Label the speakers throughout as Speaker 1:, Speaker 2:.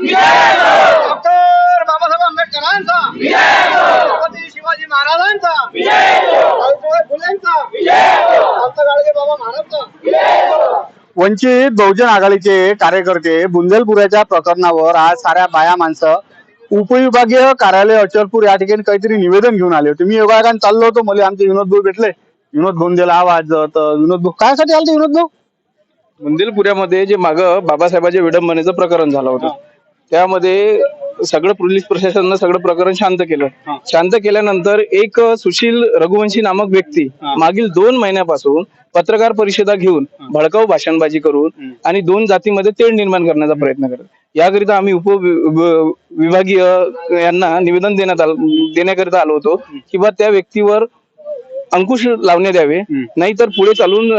Speaker 1: Doctor Babasaheb आंबेडकरांचा. छत्रपती शिवाजी महाराजांचा. सावित्रीबाई फुलेंचा. संत गाडगे बाबा महाराजचा. वंचित बहुजन आघाडीचे कार्यकर्ते बुंदेलपुराच्या प्रकरणावर आज साऱ्या बाया माणसं उपविभागीय कार्यालय अचलपूर या ठिकाणी काहीतरी निवेदन घेऊन आले होते. मी योगायोगाने चाललो होतो. मला आमचे विनोद भाऊ भेटले. विनोद भाऊन दिला आवाज. तर विनोद भाऊ काय साठी आलते विनोद भाऊ?
Speaker 2: बुंदेलपुऱ्यामध्ये जे माग बाबासाहेबांच्या विडंबनेचं प्रकरण झालं होतं. त्यामध्ये सगळं पोलीस प्रशासनानं सगळं प्रकरण शांत केलं. शांत केल्यानंतर एक सुशील रघुवंशी नामक व्यक्ती मागील दोन महिन्यापासून पत्रकार परिषदा घेऊन भडकाऊ भाषणबाजी करून आणि दोन जातीमध्ये तेढ निर्माण करण्याचा प्रयत्न करत. याकरिता आम्ही उप विभागीय यांना निवेदन देण्यात आलं देण्याकरिता आलो होतो किंवा त्या व्यक्तीवर अंकुश लावण्यात यावे नाहीतर पुढे चालून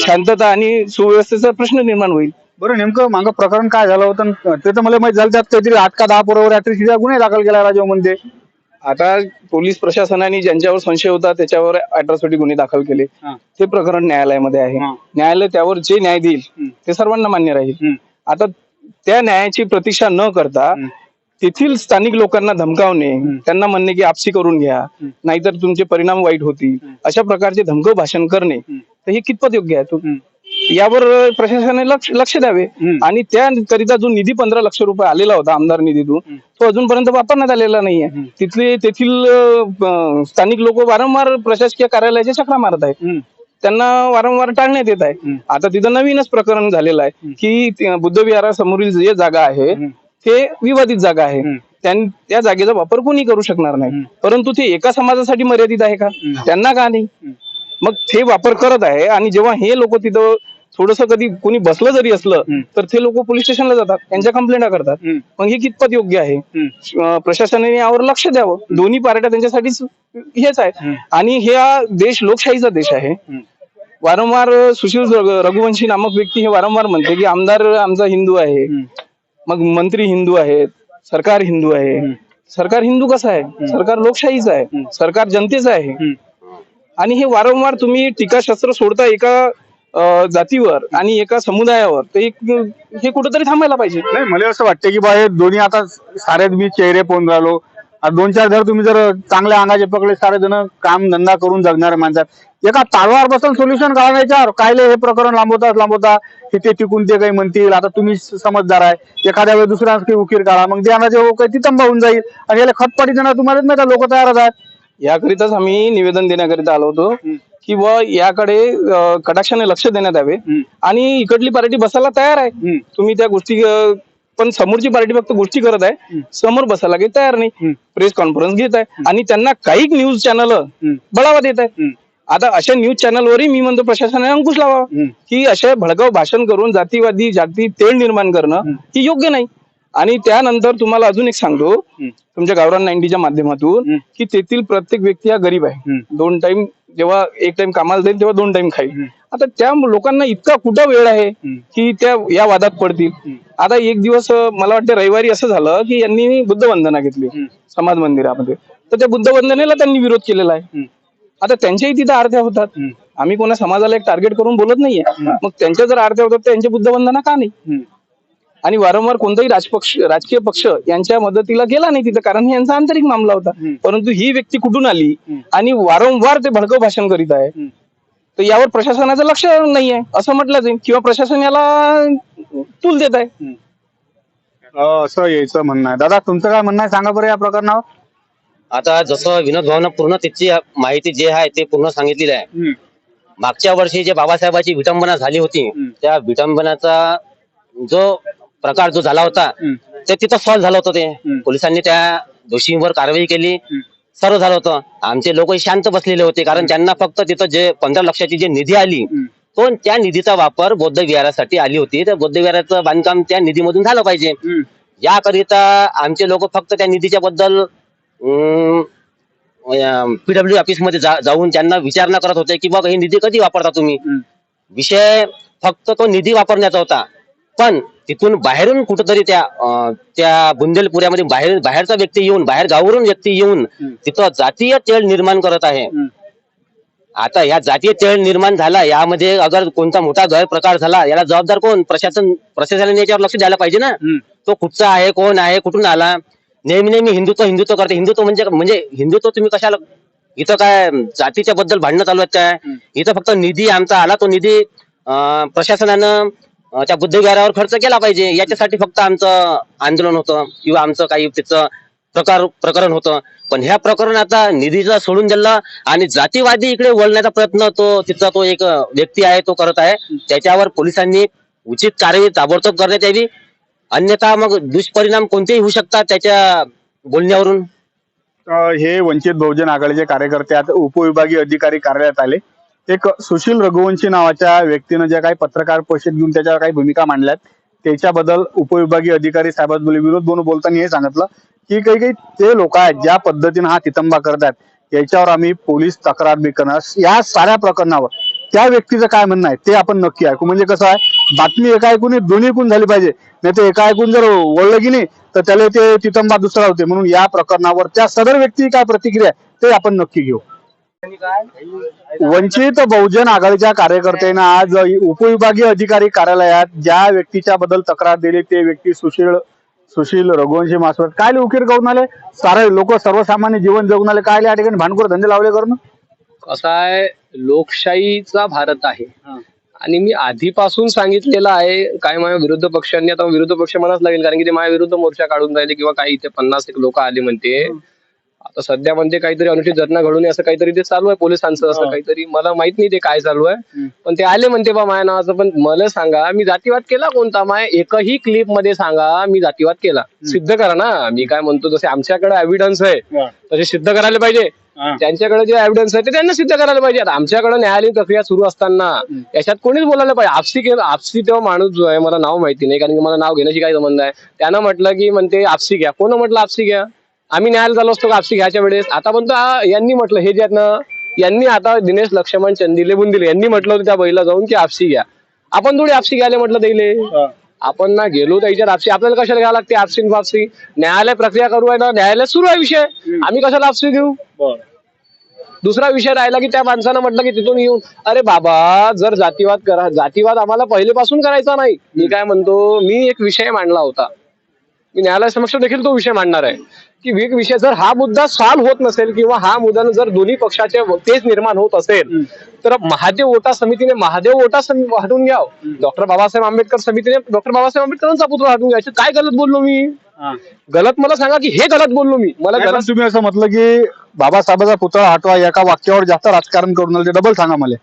Speaker 2: शांतता आणि सुव्यवस्थेचा प्रश्न निर्माण होईल.
Speaker 1: बरं नेमकं मागं प्रकरण काय झालं होतं अन ते तर मला माहीत झालं त्यात काहीतरी आठ का दहा पोरावर अॅट्रिसिटीचा गुन्हे दाखल केला राजीवमध्ये
Speaker 2: आता पोलीस प्रशासनाने ज्यांच्यावर संशय होता त्याच्यावर अट्रॉसिटी गुन्हे दाखल केले. ते प्रकरण न्यायालयामध्ये आहे.
Speaker 1: हा.
Speaker 2: न्यायालय त्यावर जे न्याय देईल ते सर्वांना मान्य राहील. आता त्या न्यायाची प्रतीक्षा न करता तेथील स्थानिक लोकांना धमकावणे त्यांना म्हणणे की आपसी करून घ्या. नाहीतर तुमचे परिणाम वाईट होतील. अशा प्रकारचे धमकाव भाषण करणे. तर हे कितपत योग्य आहे? तो यावर प्रशासनाने लक्ष लक्ष द्यावे. आणि त्याकरिता जो निधी पंधरा लक्ष रुपये आलेला होता आमदार निधीतून तो अजूनपर्यंत वापरण्यात आलेला नाहीये. तिथले तेथील स्थानिक लोक वारंवार प्रशासकीय कार्यालयाच्या चक्रा मारत आहेत. त्यांना वारंवार टाळण्यात येत आहे. आता तिथं नवीनच प्रकरण झालेलं आहे की ते बुद्ध विहारासमोरील जे जागा आहे ते विवादित जागा आहे. त्या जागेचा वापर कोणी करू शकणार नाही. परंतु ते एका समाजासाठी मर्यादित आहे का? त्यांना का नाही? मग ते वापर करत आहे आणि जेव्हा हे लोक तिथं थोडस कधी कोणी बसलं जरी असलं तर ते लोक पोलीस स्टेशनला जातात त्यांच्या कंप्लेंट करतात. मग हे कितपत योग्य आहे? प्रशासनाने यावर लक्ष द्यावं. दोन्ही पार्ट्या त्यांच्यासाठीच हेच आहे. आणि हा देश लोकशाहीचा देश आहे. वारंवार सुशील रघु- रघुवंशी नामक व्यक्ती हे वारंवार म्हणते की आमदार आमचा हिंदू आहे. मग मंत्री हिंदू आहेत सरकार हिंदू आहे. सरकार हिंदू कसं आहे? सरकार लोकशाहीचं आहे. सरकार जनतेचं आहे. आणि हे वारंवार तुम्ही टीकाशास्त्र सोडता एका जातीवर आणि एका समुदायावर ते एक हे कुठंतरी थांबायला पाहिजे.
Speaker 1: नाही मला असं वाटतं की बा हे दोन्ही आता सारे मी चेहरे पाहून राहिलो. दोन चार जर तुम्ही जर चांगल्या अंगाचे पकडले सारे जण काम धंदा करून जगणारे माणसात एका तालवार बसून सोल्युशन काढा याच्यावर कायले हे प्रकरण लांबवतात लांबवता हे ते टिकून ते काही म्हणतील. आता तुम्ही समजदार आहे. एखाद्या वेळेस दुसरा उकीर काढा. मग ध्यानाचे हो काही तिथं होऊन जाईल. आणि याला खतपाटी देणार तुम्हाला माहिती लोक तयारच आहेत.
Speaker 2: याकरिताच आम्ही निवेदन देण्याकरिता आलो होतो की बुवा याकडे अं, कटाक्षाने लक्ष देण्यात यावे आणि इकडली पार्टी बसायला तयार आहे. तुम्ही त्या गोष्टी अं, पण समोरची पार्टी फक्त गोष्टी करत आहे. समोर बसायला काही तयार नाही. प्रेस कॉन्फरन्स घेत आहे आणि त्यांना काही न्यूज चॅनल बळावा देत आहे. आता अशा न्यूज चॅनलवरही मी म्हणतो प्रशासनाने अंकुश लावा की अशा भडकाव भाषण करून जातीवादी जाती तेढ निर्माण करणं ही योग्य नाही. आणि त्यानंतर तुम्हाला अजून एक सांगतो. तुमच्या गावरान नाईन्टीच्या माध्यमातून की तेथील प्रत्येक व्यक्ती हा गरीब आहे. दोन टाइम जेव्हा एक टाइम कामाला जाईल तेव्हा दोन टाइम खाईल. आता त्या लोकांना इतका कुठं वेळ आहे की त्या या वादात पडतील? आता एक दिवस मला वाटतं रविवारी असं झालं की यांनी बुद्ध वंदना घेतली समाज मंदिरामध्ये. तर त्या बुद्ध वंदनेला त्यांनी विरोध केलेला आहे. आता त्यांच्याही तिथं आरत्या होतात. आम्ही कोणा समाजाला एक टार्गेट करून बोलत नाहीये. मग त्यांच्या जर आरत्या होतात त्यांची बुद्ध वंदना का नाही? आणि वारंवार कोणताही राजपक्ष राजकीय पक्ष यांच्या मदतीला गेला नाही तिथं कारण हे यांचा आंतरिक मामला होता. परंतु ही व्यक्ती कुठून आली आणि वारंवार ते भडकव भाषण करीत आहे तर यावर प्रशासनाचं लक्ष नाहीये असं म्हटलं जाईल. किंवा प्रशासन याला तूल देत आहे.
Speaker 1: अं, असं यायचं म्हणणं आहे. दादा तुमचं काय म्हणणं आहे? सांगा बरं या प्रकरणावर.
Speaker 3: आता जसं विनोद भावना पूर्ण त्याची माहिती जे आहे ते पूर्ण सांगितलेली आहे. मागच्या वर्षी जे बाबासाहेबाची विटंबना झाली होती त्या विटंबनाचा जो प्रकार जो झाला होता ते तिथं सॉल्व्ह झालं होतं ते. पोलिसांनी त्या दोषींवर कारवाई केली. सर्व झालं होतं. आमचे लोक शांत बसलेले होते कारण त्यांना फक्त तिथं जे पंधरा लक्षाची जी निधी आली तो त्या निधीचा वापर बौद्ध विहारासाठी आली होती. त्या बौद्ध विहाराचं बांधकाम त्या निधीमधून झालं पाहिजे. याकरिता आमचे लोक फक्त त्या निधीच्या बद्दल पीडब्ल्यू ऑफिसमध्ये जाऊन त्यांना विचारणा करत होते की बाबा हे निधी कधी वापरता तुम्ही? विषय फक्त तो निधी वापरण्याचा होता. पण तिथून बाहेरून कुठंतरी त्या त्या बुंदेलपुऱ्यामध्ये बाहेर बाहेरचा व्यक्ती येऊन बाहेर गावावरून व्यक्ती येऊन तिथं जातीय तेढ निर्माण करत आहे. आता या जातीय तेढ निर्माण झाला यामध्ये अगर कोणता मोठा गैरप्रकार झाला याला जबाबदार कोण? प्रशासन प्रशासनाने याच्यावर लक्ष द्यायला पाहिजे ना? तो कुठचा आहे कोण आहे कुठून आला? नेहमी नेहमी हिंदुत्व हिंदुत्व करते. हिंदुत्व म्हणजे म्हणजे हिंदुत्व तुम्ही कशाला इथं काय जातीच्या बद्दल भांडणं चालू आहेत काय? इथं फक्त निधी आमचा आला तो निधी प्रशासनानं त्या बुद्धविहारावर खर्च केला पाहिजे. याच्यासाठी फक्त आमचं आंदोलन होतं किंवा आमचं काही त्याचं प्रकार प्रकरण होतं. पण ह्या प्रकरण आता निधीचा सोडून दिलं आणि जातीवादी इकडे वळण्याचा प्रयत्न तो तिथला तो एक व्यक्ती आहे तो करत आहे. त्याच्यावर पोलिसांनी उचित कार्यवाही ताबडतोब करण्यात यावी. अन्यथा मग दुष्परिणाम कोणतेही होऊ शकतात त्याच्या बोलण्यावरून.
Speaker 1: हे वंचित बहुजन आघाडीचे कार्यकर्ते आता उपविभागीय अधिकारी कार्यालयात आले. एक सुशील रघुवंशी नावाच्या व्यक्तीनं ज्या काही पत्रकार परिषद घेऊन त्याच्यावर काही भूमिका मांडल्यात त्याच्याबद्दल उपविभागीय अधिकारी साहेबांनी विरोध म्हणून बोलताना हे सांगितलं की काही काही ते लोक आहेत ज्या पद्धतीनं हा तितंबा करतात याच्यावर आम्ही पोलीस तक्रार बी करणार. या साऱ्या प्रकरणावर त्या व्यक्तीचं काय म्हणणं आहे ते आपण नक्की ऐकू. म्हणजे कसं आहे बातमी एका ऐकून दोन्ही ऐकून झाली पाहिजे नाही तर एका ऐकून जर वळलं की नाही तर त्याला ते तितंबा दुसरा होते. म्हणून या प्रकरणावर त्या सदर व्यक्ती काय प्रतिक्रिया आहे ते आपण नक्की घेऊ. वंचित बहुजन आघाडीच्या कार्यकर्त्यांना आज उपविभागीय अधिकारी कार्यालयात ज्या व्यक्तीच्या बद्दल तक्रार दिली ते व्यक्ती सुशील सुशील रघुवंशी मासवत काय उकीर करून आले? सारे लोक सर्वसामान्य जीवन जगून आले. काय या ठिकाणी? भांडखोर धंदे लावले करून
Speaker 4: कसं आहे लोकशाहीचा भारत आहे. आणि मी आधीपासून सांगितलेलं आहे काय माझ्या विरोध पक्षांनी आता विरोध पक्ष म्हणाच लागेल कारण की ते माझ्या विरुद्ध मोर्चा काढून राहिले किंवा काही इथे पन्नास एक लोक आले म्हणते. आता सध्या म्हणते काहीतरी अनुचित घटना घडून असं काहीतरी ते चालू आहे पोलिसांचं असं काहीतरी. मला माहीत नाही ते काय चालू आहे. पण ते आले म्हणते बा माझ्या नावाचं पण मला सांगा मी जातीवाद केला कोणता माय? एकही क्लिपमध्ये सांगा मी जातीवाद केला. सिद्ध करा ना. मी काय म्हणतो जसे आमच्याकडे एव्हिडन्स आहे तसे सिद्ध करायला पाहिजे. त्यांच्याकडे जे एव्हिडन्स आहे ते त्यांना सिद्ध करायला पाहिजे. आता आमच्याकडे न्यायालयीन प्रक्रिया सुरू असताना याच्यात कोणीच बोलायला पाहिजे. आपसी केलं आपसी तेव्हा माणूस जो आहे मला नाव माहिती नाही कारण की मला नाव घेण्याची काय संबंध आहे. त्यानं म्हटलं की म्हणते आपसी घ्या. कोण म्हटलं आपसी घ्या? आम्ही न्यायालयात झालो असतो का आपसी घ्यायच्या वेळेस. आता पण यांनी म्हटलं हे जे ना यांनी आता दिनेश लक्ष्मण चंदिले बुंदिले यांनी म्हटलं होतं त्या बैला जाऊन की आपसी घ्या. आपण थोडी आपसी घ्यायला म्हटलं त्याले आपण ना गेलो त्याच्यात आपसी आपल्याला कशाला घ्यावं लागते? आपसी वापसी न्यायालय प्रक्रिया करू आहे ना. न्यायालय सुरू आहे विषय. आम्ही कशाला आपसी घेऊ? दुसरा विषय राहिला की त्या माणसानं म्हटलं की तिथून येऊन अरे बाबा जर जातीवाद करा जातीवाद आम्हाला पहिलेपासून करायचा नाही. मी काय म्हणतो मी एक विषय मांडला होता. मी न्यायालयासमक्ष देखील तो विषय मांडणार आहे. की एक विषय जर हा मुद्दा सॉल्व्ह होत नसेल किंवा हा मुद्दा जर दोन्ही पक्षाचे तेच निर्माण होत असेल तर महादेव ओटा समितीने महादेव ओटा समी हटवून घ्याव. डॉक्टर बाबासाहेब आंबेडकर समितीने डॉक्टर बाबासाहेब आंबेडकरांचा पुतळा हटवून घ्यायचं. काय गलत बोललो मी? गलत मला सांगा की हे गलत बोललो मी. मला गलत
Speaker 1: तुम्ही असं म्हटलं की बाबासाहेबाचा पुतळा हटवा एका वाक्यावर जास्त राजकारण करून डबल सांगा मला.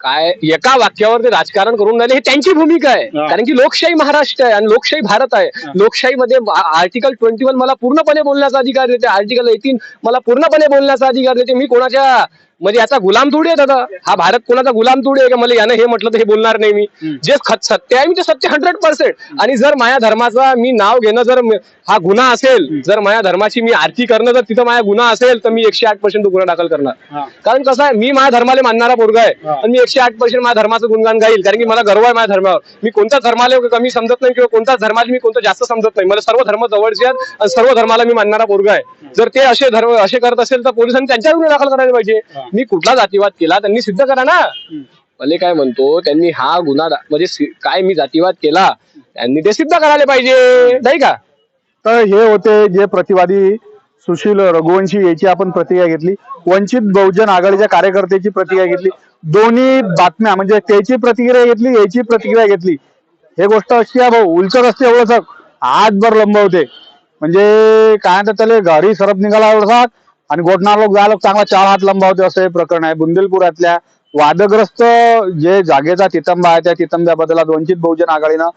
Speaker 4: काय एका वाक्यावर ते राजकारण करून राहिले हे त्यांची भूमिका आहे. कारण की लोकशाही महाराष्ट्र आहे आणि लोकशाही भारत आहे. लोकशाहीमध्ये आर्टिकल ट्वेंटी वन मला पूर्णपणे बोलण्याचा अधिकार देते. आर्टिकल एटीन मला पूर्णपणे बोलण्याचा अधिकार देते. मी कोणाच्या म्हणजे याचा गुलाम थोडी आहे दादा. हा भारत कोणाचा गुलाम थोडी आहे? का मला यानं हे म्हटलं तर हे बोलणार नाही मी. जे सत्य आहे मी ते सत्य हंड्रेड पर्सेंट आणि जर माझ्या धर्माचा मी नाव घेणं जर हा गुन्हा असेल जर माझ्या धर्माची मी आरती करणं जर तिथं माझा गुन्हा असेल तर मी एकशे आठ पर्सेंट गुन्हा दाखल करणार. कारण कसं आहे मी माझ्या धर्माला मानणारा पोरगा आहे. आणि मी एकशे आठ पर्सेंट माझ्या धर्माचं गुणगान गाईल. कारण की मला गर्व आहे माझ्या धर्मावर. मी कोणत्याच धर्माला कमी समजत नाही किंवा कोणत्याच धर्माला मी कोणतं जास्त समजत नाही. मला सर्व धर्म जवळचे आहेत आणि सर्व धर्माला मी मानणारा पोरगा आहे. जर ते असे धर्म असे करत असेल तर पोलिसांनी त्यांच्यावर गुन्हे दाखल करायला पाहिजे. मी कुठला जातीवाद केला त्यांनी सिद्ध करा ना. भले काय म्हणतो त्यांनी हा गुन्हा दा- म्हणजे सि- काय मी जातीवाद केला त्यांनी ते सिद्ध करायला पाहिजे नाही का?
Speaker 1: तर हे होते जे प्रतिवादी सुशील रघुवंशी याची आपण प्रतिक्रिया घेतली. वंचित बहुजन आघाडीच्या कार्यकर्त्याची प्रतिक्रिया घेतली. दोन्ही बातम्या म्हणजे त्याची प्रतिक्रिया घेतली याची प्रतिक्रिया घेतली. हे गोष्ट अशी आहे भाऊ उलचक असते एवढं हातभर लंबवते म्हणजे काय म्हणतात त्याला घरी सरप निघाला एवढा आणि गोठणार लोक जायला चांगला चार हात लंबावते असं हे प्रकरण आहे. बुंदेलपुरातल्या वादग्रस्त जे जागेचा तितंबा आहे त्या तितंब्याबद्दल आज वंचित बहुजन आघाडीनं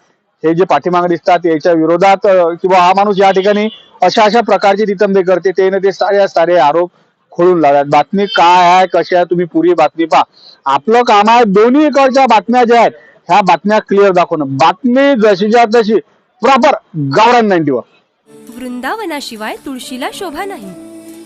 Speaker 1: हे जे पाठीमागे दिसतात याच्या विरोधात किंवा हा माणूस या ठिकाणी अशा अशा प्रकारचे तितंबे करते ते ते सारे सारे आरोप खोळून लावतात. बातमी काय आहे कशी आहे तुम्ही पुरी बातमी पहा. आपलं काम आहे दोन्ही इकडच्या बातम्या ज्या आहेत ह्या बातम्या क्लिअर दाखवणं. बातमी जशीच्या तशी प्रॉपर गावरान नाईन्टीवर
Speaker 5: वृंदावनाशिवाय तुळशीला शोभा नाही.